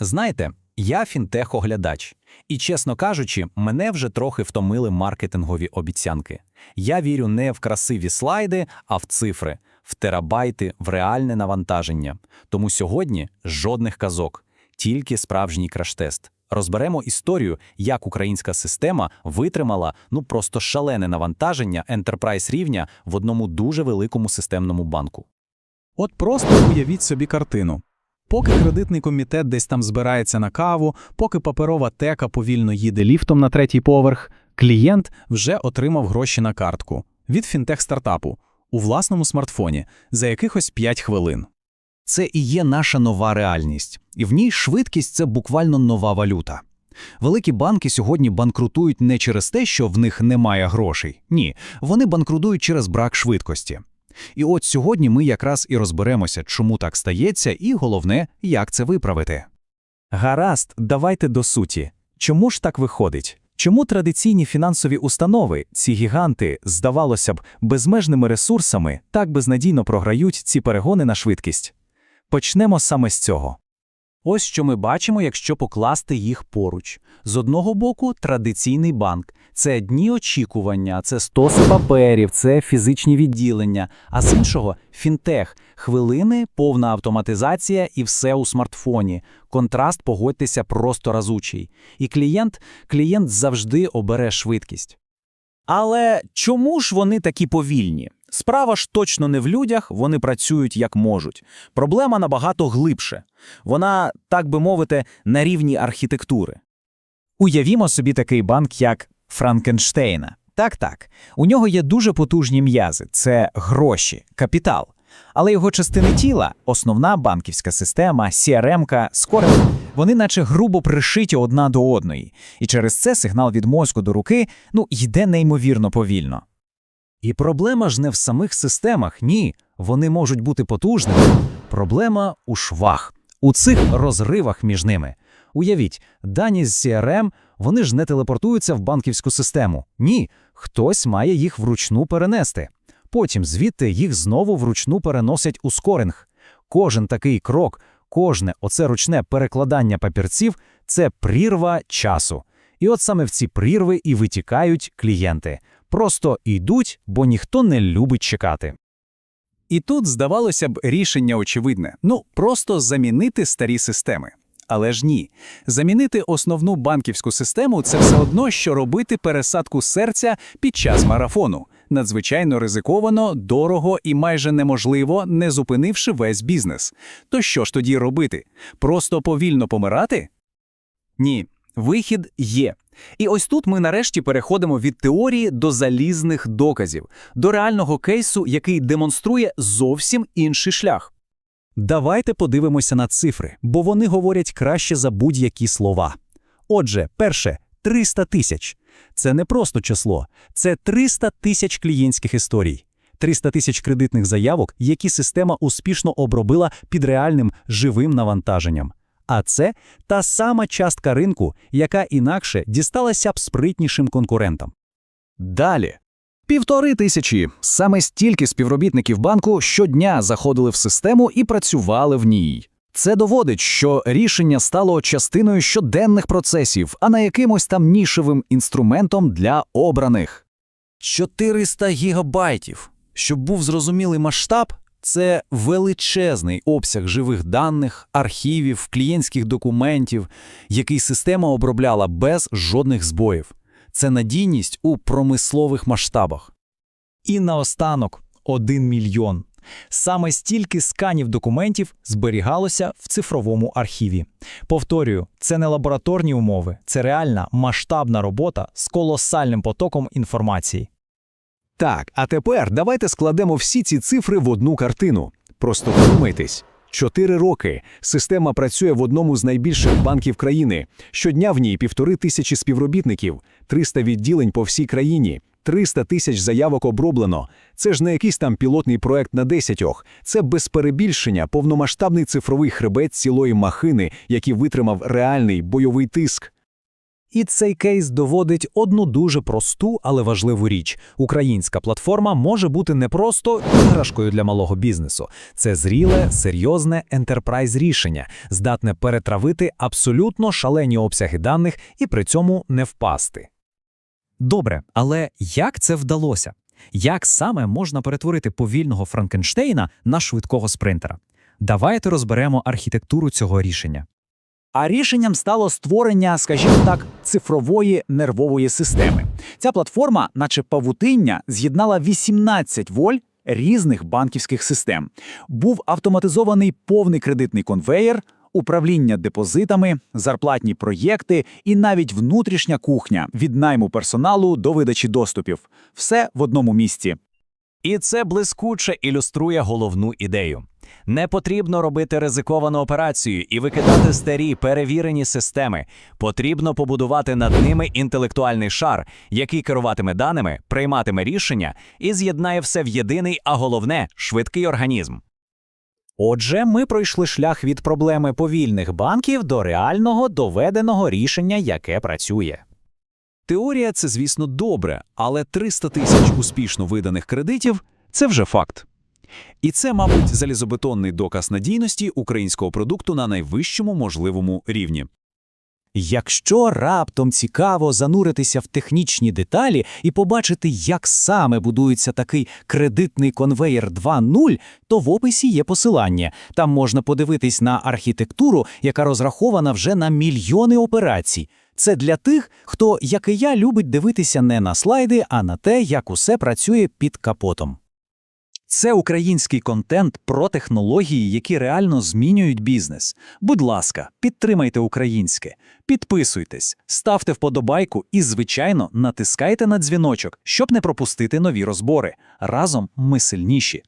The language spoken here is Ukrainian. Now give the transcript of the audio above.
Знаєте, я фінтех-оглядач, і, чесно кажучи, мене вже трохи втомили маркетингові обіцянки. Я вірю не в красиві слайди, а в цифри, в терабайти, в реальне навантаження. Тому сьогодні жодних казок, тільки справжній краш-тест. Розберемо історію, як українська система витримала ну просто шалене навантаження ентерпрайз рівня в одному дуже великому системному банку. От просто уявіть собі картину. Поки кредитний комітет десь там збирається на каву, поки паперова тека повільно їде ліфтом на третій поверх, клієнт вже отримав гроші на картку від фінтех-стартапу у власному смартфоні за якихось 5 хвилин. Це і є наша нова реальність, і в ній швидкість це буквально нова валюта. Великі банки сьогодні банкрутують не через те, що в них немає грошей. Ні, вони банкрутують через брак швидкості. І от сьогодні ми якраз і розберемося, чому так стається, і головне, як це виправити. Гаразд, давайте до суті. Чому ж так виходить? Чому традиційні фінансові установи, ці гіганти, здавалося б, безмежними ресурсами, так безнадійно програють ці перегони на швидкість? Почнемо саме з цього. Ось що ми бачимо, якщо покласти їх поруч. З одного боку, традиційний банк це дні очікування, це стоси паперів, це фізичні відділення, а з іншого фінтех, хвилини, повна автоматизація і все у смартфоні. Контраст, погодьтеся, просто разучий. І клієнт, клієнт завжди обере швидкість. Але чому ж вони такі повільні? Справа ж точно не в людях, вони працюють як можуть. Проблема набагато глибше. Вона, так би мовити, на рівні архітектури. Уявімо собі такий банк, як Франкенштейна. Так, так. У нього є дуже потужні м'язи це гроші, капітал. Але його частини тіла, основна банківська система, CRM-ка, скоро вони наче грубо пришиті одна до одної, і через це сигнал від мозку до руки ну, йде неймовірно повільно. І проблема ж не в самих системах, ні, вони можуть бути потужними. Проблема у швах, у цих розривах між ними. Уявіть, дані з CRM, вони ж не телепортуються в банківську систему. Ні, хтось має їх вручну перенести. Потім звідти їх знову вручну переносять у скоринг. Кожен такий крок, кожне оце ручне перекладання папірців це прірва часу. І от саме в ці прірви і витікають клієнти. Просто йдуть, бо ніхто не любить чекати. І тут, здавалося б, рішення очевидне ну просто замінити старі системи. Але ж ні, замінити основну банківську систему це все одно, що робити пересадку серця під час марафону. Надзвичайно ризиковано, дорого і майже неможливо, не зупинивши весь бізнес. То що ж тоді робити? Просто повільно помирати? Ні, вихід є. І ось тут ми нарешті переходимо від теорії до залізних доказів, до реального кейсу, який демонструє зовсім інший шлях. Давайте подивимося на цифри, бо вони говорять краще за будь-які слова. Отже, перше 300 тисяч. Це не просто число, це 300 тисяч клієнтських історій. 300 тисяч кредитних заявок, які система успішно обробила під реальним живим навантаженням. А це та сама частка ринку, яка інакше дісталася б спритнішим конкурентам. Далі. Півтори тисячі. Саме стільки співробітників банку щодня заходили в систему і працювали в ній. Це доводить, що рішення стало частиною щоденних процесів, а не якимось там нішевим інструментом для обраних. 400 гігабайтів. Щоб був зрозумілий масштаб, це величезний обсяг живих даних, архівів, клієнтських документів, який система обробляла без жодних збоїв. Це надійність у промислових масштабах. І наостанок один мільйон. Саме стільки сканів документів зберігалося в цифровому архіві. Повторюю, це не лабораторні умови, це реальна масштабна робота з колосальним потоком інформації. Так, а тепер давайте складемо всі ці цифри в одну картину. Просто вдумайтесь. Чотири роки система працює в одному з найбільших банків країни. Щодня в ній півтори тисячі співробітників, 300 відділень по всій країні, 300 тисяч заявок оброблено. Це ж не якийсь там пілотний проект на десятьох. Це без перебільшення повномасштабний цифровий хребет цілої махини, який витримав реальний бойовий тиск. І цей кейс доводить одну дуже просту, але важливу річ: українська платформа може бути не просто іграшкою для малого бізнесу. Це зріле, серйозне ентерпрайз рішення, здатне перетравити абсолютно шалені обсяги даних і при цьому не впасти. Добре, але як це вдалося? Як саме можна перетворити повільного Франкенштейна на швидкого спринтера? Давайте розберемо архітектуру цього рішення. А рішенням стало створення, скажімо так, цифрової нервової системи. Ця платформа, наче павутиння, з'єднала 18 воль різних банківських систем. Був автоматизований повний кредитний конвеєр, управління депозитами, зарплатні проєкти і навіть внутрішня кухня від найму персоналу до видачі доступів. Все в одному місці. І це блискуче ілюструє головну ідею. Не потрібно робити ризиковану операцію і викидати старі перевірені системи. Потрібно побудувати над ними інтелектуальний шар, який керуватиме даними, прийматиме рішення і з'єднає все в єдиний, а головне швидкий організм. Отже, ми пройшли шлях від проблеми повільних банків до реального доведеного рішення, яке працює. Теорія це, звісно, добре, але 300 тисяч успішно виданих кредитів це вже факт. І це, мабуть, залізобетонний доказ надійності українського продукту на найвищому можливому рівні. Якщо раптом цікаво зануритися в технічні деталі і побачити, як саме будується такий кредитний конвеєр 2.0, то в описі є посилання. Там можна подивитись на архітектуру, яка розрахована вже на мільйони операцій. Це для тих, хто, як і я, любить дивитися не на слайди, а на те, як усе працює під капотом. Це український контент про технології, які реально змінюють бізнес. Будь ласка, підтримайте українське, підписуйтесь, ставте вподобайку і, звичайно, натискайте на дзвіночок, щоб не пропустити нові розбори. Разом ми сильніші.